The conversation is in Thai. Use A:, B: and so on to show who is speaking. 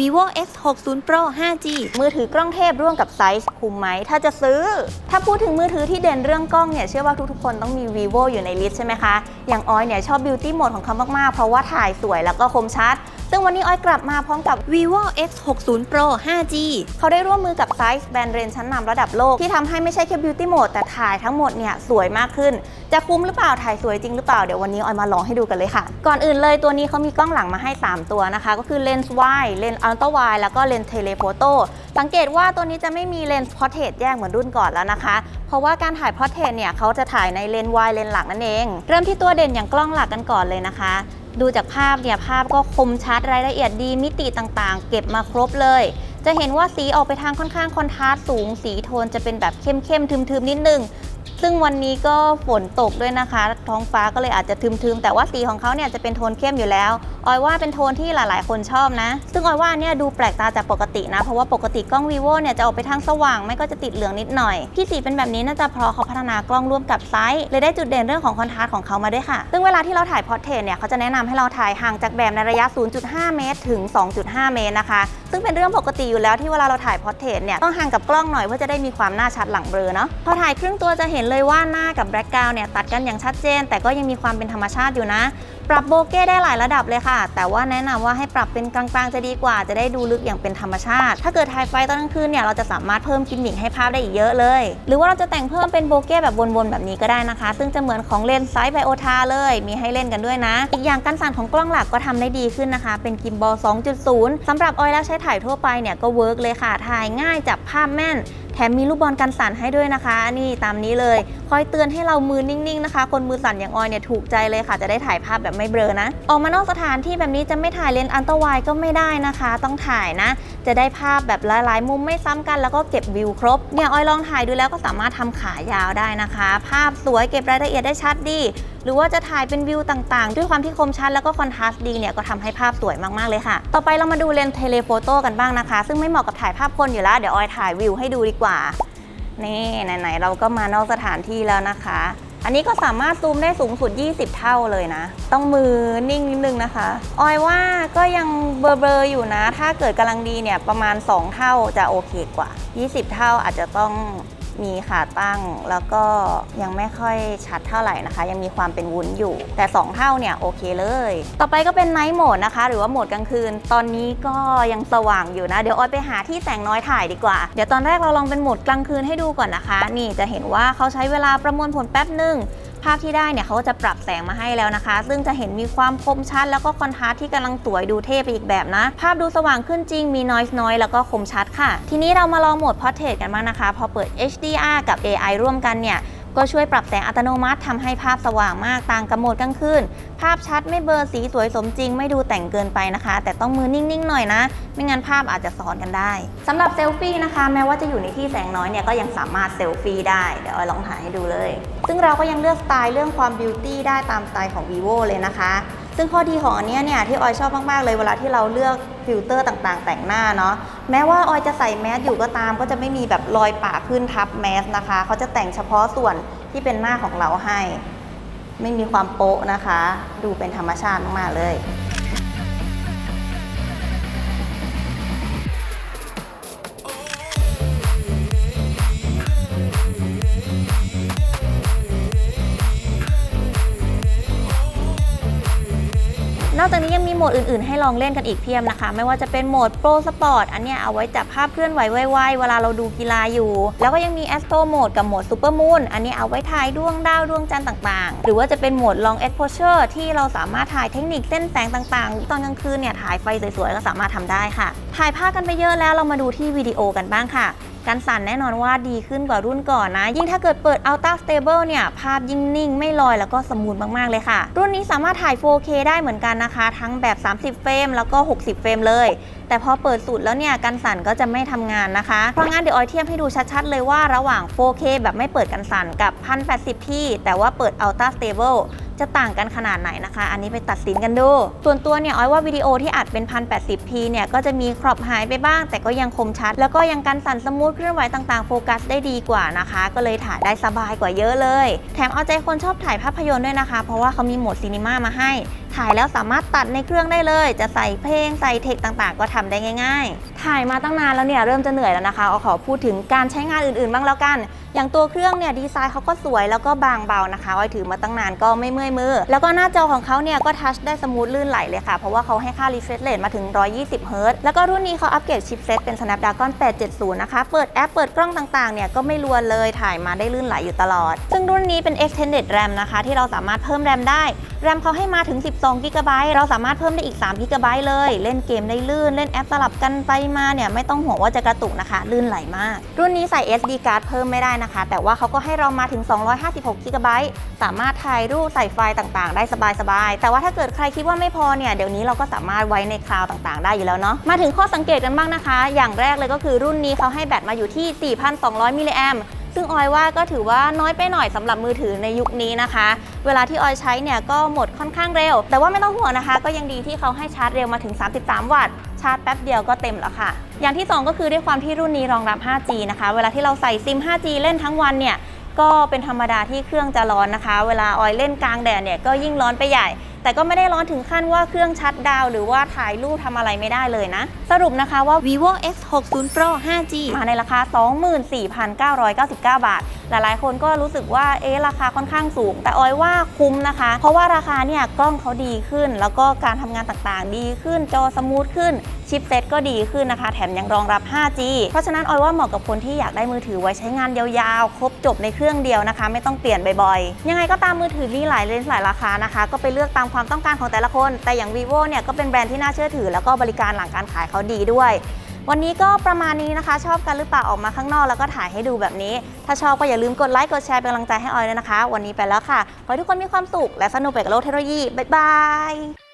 A: vivo x 6 0 pro 5g มือถือกล้องเทพร่วมกับไซส์คุ้มไหม ถ้าจะซื้อ ถ้าพูดถึงมือถือที่เด่นเรื่องกล้องเนี่ย เชื่อว่าทุกๆคนต้องมี vivo อยู่ในลิสต์ใช่ไหมคะ อย่างออยเนี่ยชอบ beauty mode ของเขามากๆ เพราะว่าถ่ายสวยแล้วก็คมชัด ซึ่งวันนี้ออยกลับมาพร้อมกับ vivo x 6 0 pro 5g เขาได้ร่วมมือกับไซส์แบรนด์เรนชั้นนำระดับโลก ที่ทำให้ไม่ใช่แค่ beauty mode แต่ถ่ายทั้งหมดเนี่ยสวยมากขึ้น จะคุ้มหรือเปล่าถ่ายสวยจริงหรือเปล่าเดี๋ยววันนี้ออยมาลองให้ดูกันเลยค่ะ ก่อนอื่นเลยตัวนี้เขามีกล้องหลังมาให้ 3 ตัวนะคะ ก็คือเลนส์ wide เลนส์ ultra wide แล้วก็เลนส์ telephoto สังเกตว่าตัวนี้จะไม่มีเลนส์ portrait แยกเหมือนรุ่นก่อนแล้วนะคะ เพราะว่าการถ่าย portrait เนี่ยเขาจะถ่ายในเลนส์ wide เลนส์หลักนั่นเอง เริ่มที่ตัวเด่นอย่างกล้องหลักกันก่อนเลยนะคะ ดูจากภาพเนี่ยภาพก็คมชัดรายละเอียดดีมิติต่างๆ เก็บมาครบเลยจะเห็นว่าสีออกไปทางค่อนข้างคอนทราสต์สูง สีโทนจะเป็นแบบเข้มๆทึมๆนิดนึง ซึ่งวันนี้ก็ฝนตกด้วยนะคะ ท้องฟ้าก็เลยอาจจะทึมๆ แต่ว่าสีของเขาเนี่ยจะเป็นโทนเข้มอยู่แล้ว ออยว่าเป็นโทนที่หลายๆ คนชอบนะ ซึ่งออยว่าเนี่ยดูแปลกตาจากปกตินะ เพราะว่าปกติกล้อง vivo เนี่ยจะออกไปทางสว่าง ไม่ก็จะติดเหลืองนิดหน่อย ที่สีเป็นแบบนี้น่าจะเพราะเขาพัฒนากล้องร่วมกับไซส์เลยได้จุดเด่นเรื่องของคอนทราสต์ของเขามาด้วยค่ะ ซึ่งเวลาที่เราถ่ายพอร์เทรตเนี่ยเขาจะแนะนำให้เราถ่ายห่างจากแบบในระยะ 0.5 เมตร ถึง 2.5 เมตรนะคะ ซึ่งเป็นเรื่องปกติอยู่แล้วที่เวลาเราถ่ายพอร์เทรตเนี่ยต้องห่างกับกล้องหน่อยเพื่อจะได้มีความหน้าชัดหลังเบลอเนาะพอถ่ายครึ่งตัวจะเห็นเลยว่าหน้ากับแบล็กกราวเนี่ยตัดกันอย่างชัดเจน แต่ก็ยังมีความเป็นธรรมชาติอยู่นะ ปรับโบเก้ได้หลายระดับเลยค่ะ แต่ว่าแนะนำว่าให้ปรับเป็นกลางๆจะดีกว่า จะได้ดูลึกอย่างเป็นธรรมชาติ ถ้าเกิดถ่ายไฟตอนกลางคืนเนี่ยเราจะสามารถเพิ่มกิมมิคให้ภาพได้อีกเยอะเลย หรือว่าเราจะแต่งเพิ่มเป็นโบเก้แบบวนๆแบบนี้ก็ได้นะคะ ซึ่งจะเหมือนของเลนส์ไซส์ไบโอทาเลย มีให้เล่นกันด้วยนะ อีกอย่างการสั่นของกล้องหลักก็ทำได้ดีขึ้นนะคะ เป็นกิมบอล 2.0สำหรับออยแล้วใช้ถ่ายทั่วไปเนี่ยก็เวิร์กเลยค่ะถ่ายง่ายจับภาพแม่น แถมมีลูกบอลกันสั่นให้ด้วยนะคะ นี่ตามนี้เลย คอยเตือนให้เรามือนิ่งๆนะคะ คนมือสั่นอย่างออยเนี่ยถูกใจเลยค่ะ จะได้ถ่ายภาพแบบไม่เบลอนะ ออกมานอกสถานที่แบบนี้จะไม่ถ่ายเลนส์อันตวายก็ไม่ได้นะคะ ต้องถ่ายนะ จะได้ภาพแบบหลายๆ มุมไม่ซ้ำกัน แล้วก็เก็บวิวครบเนี่ยออยลองถ่ายดูแล้วก็สามารถทำขายาวได้นะคะ ภาพสวยเก็บรายละเอียดได้ชัดดี หรือว่าจะถ่ายเป็นวิวต่างๆ ด้วยความที่คมชัดแล้วก็คอนทราสต์ดีเนี่ยก็ทำให้ภาพสวยมากๆเลยค่ะ ต่อไปเรามาดูเลนส์เทเลโฟโต้กันบ้างนะคะ ซึ่งไม่เหมาะกับถ่ายภาพคนอยู่แล้ว เดี๋ยวออยถ่ายวิวให้ดูดีกว่า นี่ไหนๆเราก็มานอกสถานที่แล้วนะคะ อันนี้ก็สามารถซูมได้สูงสุด 20 เท่าเลยนะ ต้องมือนิ่งนิดนึงนะคะ ออยว่าก็ยังเบลอๆอยู่นะ ถ้าเกิดกำลังดีเนี่ยประมาณ 2 เท่าจะโอเคกว่า 20 เท่าอาจจะต้อง มีขาตั้งแล้วก็ยังไม่ค่อยชัดเท่าไหร่นะคะ ยังมีความเป็นวุ้นอยู่ แต่ 2 เท่าเนี่ยโอเคเลย ต่อไปก็เป็นไนท์โหมดนะคะ หรือว่าโหมดกลางคืน ตอนนี้ก็ยังสว่างอยู่นะ เดี๋ยวออยไปหาที่แสงน้อยถ่ายดีกว่า เดี๋ยวตอนแรกเราลองเป็นโหมดกลางคืนให้ดูก่อนนะคะ นี่จะเห็นว่าเขาใช้เวลาประมวลผลแป๊บหนึ่ง ภาพที่ได้เนี่ยเขาก็จะปรับแสงมาให้แล้วนะคะ ซึ่งจะเห็นมีความคมชัด แล้วก็คอนทราสต์ที่กำลังสวยดูเท่ไปอีกแบบนะ ภาพดูสว่างขึ้นจริงมีนอยส์น้อยแล้วก็คมชัดค่ะ ทีนี้เรามาลองโหมด portrait กันบ้างนะคะ พอเปิด HDR กับ AI ร่วมกันเนี่ย ก็ช่วยปรับแสงอัตโนมัติทำให้ภาพสว่างมากต่างกับโหมดกลางคืน ภาพชัดไม่เบลอสีสวยสมจริง ไม่ดูแต่งเกินไปนะคะ แต่ต้องมือนิ่งๆหน่อยนะ ไม่งั้นภาพอาจจะซ้อนกันได้สำหรับเซลฟี่นะคะ แม้ว่าจะอยู่ในที่แสงน้อยเนี่ยก็ยังสามารถเซลฟี่ได้เดี๋ยวออยลองถ่ายให้ดูเลย ซึ่งเราก็ยังเลือกสไตล์เรื่องความบิวตี้ได้ตามสไตล์ของ vivo เลยนะคะ ซึ่งข้อดีของอันนี้เนี่ยที่ออยชอบมาก ๆ เลยเวลาที่เราเลือกฟิลเตอร์ต่างๆ แต่งหน้าเนาะแม้ว่าออยจะใส่แมสอยู่ก็ตาม ก็จะไม่มีแบบรอยปากขึ้นทับแมสนะคะเขาจะแต่งเฉพาะส่วนที่เป็นหน้าของเราให้ ไม่มีความโป๊ะนะคะ ดูเป็นธรรมชาติมากๆเลย นอกจากนี้ยังมีโหมดอื่นๆ ให้ลองเล่นกันอีกเพียบนะคะ ไม่ว่าจะเป็นโหมด Pro Sport อันเนี้ยเอาไว้จับภาพเคลื่อนไหวไวๆเวลาเราดูกีฬาอยู่ แล้วก็ยังมี Astro Mode กับโหมด Super Moon อันนี้เอาไว้ถ่ายดวงดาวดวงจันทร์ต่างๆ หรือว่าจะเป็นโหมด Long Exposure ที่เราสามารถถ่ายเทคนิคเส้นแสงต่างๆ ตอนกลางคืนเนี่ยถ่ายไฟสวยๆก็สามารถทำได้ค่ะ ถ่ายภาพกันไปเยอะแล้วเรามาดูที่วิดีโอกันบ้างค่ะ การสั่นแน่นอนว่าดีขึ้นกว่ารุ่นก่อนนะ ยิ่งถ้าเกิดเปิด Ultra Stable เนี่ย ภาพยิ่งนิ่งไม่ลอยแล้วก็สมูทมาก ๆ เลยค่ะ รุ่นนี้สามารถถ่าย 4K ได้เหมือนกันนะคะ ทั้งแบบ 30 เฟรมแล้วก็ 60 เฟรมเลย แต่พอเปิดสุดแล้วเนี่ยการสั่นก็จะไม่ทำงานนะคะ เพราะงั้นเดี๋ยวออยเทียบให้ดูชัด ๆ เลยว่าระหว่าง 4K แบบไม่เปิดการสั่นกับ 1080p แต่ว่าเปิด Ultra Stable จะต่างกันขนาดไหนนะคะ อันนี้ไปตัดสินกันดู ส่วนตัวเนี่ยอ้อยว่าวิดีโอที่อัดเป็น 1080p เนี่ยก็จะมีครอบหายไปบ้าง แต่ก็ยังคมชัด แล้วก็ยังกันสั่นสมูทเคลื่อนไหวต่างๆโฟกัสได้ดีกว่านะคะ ก็เลยถ่ายได้สบายกว่าเยอะเลย แถมเอาใจคนชอบถ่ายภาพยนตร์ด้วยนะคะ เพราะว่าเขามีโหมดซีนีมามาให้ ถ่ายแล้วสามารถตัดในเครื่องได้เลย จะใส่เพลงใส่เทคต่างๆ ก็ทำได้ง่าย ๆ ถ่ายมาตั้งนานแล้วเนี่ยเริ่มจะเหนื่อยแล้วนะคะเอาขอพูดถึงการใช้งานอื่นๆ บ้างแล้วกัน อย่างตัวเครื่องเนี่ยดีไซน์เขาก็สวยแล้วก็บางเบานะคะออยถือมาตั้งนานก็ไม่เมื่อยมือ แล้วก็หน้าจอของเขาเนี่ยก็ทัชได้สมูทลื่นไหลเลยค่ะ เพราะว่าเขาให้ค่า refresh rate มาถึง 120เฮิรตแล้วก็รุ่นนี้เขาอัปเกรดชิปเซตเป็น Snapdragon 870 นะคะ เปิดแอปเปิดกล้องต่างๆเนี่ยก็ไม่รวนเลยถ่ายมาได้ลื่นไหลอยู่ตลอด ซึ่งรุ่นนี้เป็น extended RAM นะคะ ที่เราสามารถเพิ่ม RAM ได้ RAM เขาให้มาถึง 12 g b เราสามารถเพิ่มได้อีก 3 g b เลย เล่นเกมได้ลื่น เล่นแอปสลับกันไปมาเนี่ยไม่ต้องห่วงว่าจะกระตุกนะคะ ลื่นไหลมาก รุ่นนี้ใส่ SD card เพิ่มไม่ได้นะคะ แต่ว่าเขาก็ให้เรามาถึง 256 g b สามารถถ่ายรูปใส่ไฟล์ต่างๆ ได้สบายๆ แต่ว่าถ้าเกิดใครคิดว่าไม่พอเนี่ยเดี๋ยวนี้เราก็สามารถไว้ในคลาวด์ต่างๆ ได้อยู่แล้วเนาะ มาถึงข้อสังเกตกันบ้างนะคะ อย่างแรกเลยก็คือรุ่นนี้เขาให้แบตมาอยู่ที่ 4,200 มิลลิแอม ซึ่งออยว่าก็ถือว่าน้อยไปหน่อยสำหรับมือถือในยุคนี้นะคะ เวลาที่ออยใช้เนี่ยก็หมดค่อนข้างเร็ว แต่ว่าไม่ต้องห่วงนะคะ ก็ยังดีที่เขาให้ชาร์จเร็วมาถึง 33 วัตต์ชาร์จแป๊บเดียวก็เต็มแล้วค่ะ อย่างที่ 2 ก็คือด้วยความที่รุ่นนี้รองรับ 5G นะคะ เวลาที่เราใส่ซิม 5G เล่นทั้งวันเนี่ยก็เป็นธรรมดาที่เครื่องจะร้อนนะคะ เวลาออยเล่นกลางแดดเนี่ยก็ยิ่งร้อนไปใหญ่ แต่ก็ไม่ได้ร้อนถึงขั้นว่าเครื่องชัดดาว หรือว่าถ่ายรูปทำอะไรไม่ได้เลยนะ สรุปนะคะว่า vivo x 6 0 pro 5g มาในราคา 24,999 บาท หลายๆ คนก็รู้สึกว่าเอ๊ะราคาค่อนข้างสูง แต่ออยว่าคุ้มนะคะ เพราะว่าราคาเนี่ยกล้องเขาดีขึ้น แล้วก็การทำงานต่างๆ ดีขึ้นจอสมูทขึ้นชิปเซ็ตก็ดีขึ้นนะคะ แถมยังรองรับ 5G เพราะฉะนั้นออยว่าเหมาะกับคนที่อยากได้มือถือไว้ใช้งานยาวๆ ครบจบในเครื่องเดียวนะคะ ไม่ต้องเปลี่ยนบ่อยๆ ยังไงก็ตามมือถือมีหลายเลนส์หลายราคานะคะ ก็ไปเลือกตามความต้องการของแต่ละคน แต่อย่าง vivo เนี่ยก็เป็นแบรนด์ที่น่าเชื่อถือ แล้วก็บริการหลังการขายเขาดีด้วย วันนี้ก็ประมาณนี้นะคะ ชอบกันหรือเปล่าออกมาข้างนอกแล้วก็ถ่ายให้ดูแบบนี้ ถ้าชอบก็อย่าลืมกดไลค์กดแชร์เป็นกำลังใจให้ออยด้วยนะคะ วันนี้ไปแล้วค่ะขอให้ทุกคนมีความสุขและสนุกไปกับโลกเทคโนโลยีบ๊ายบาย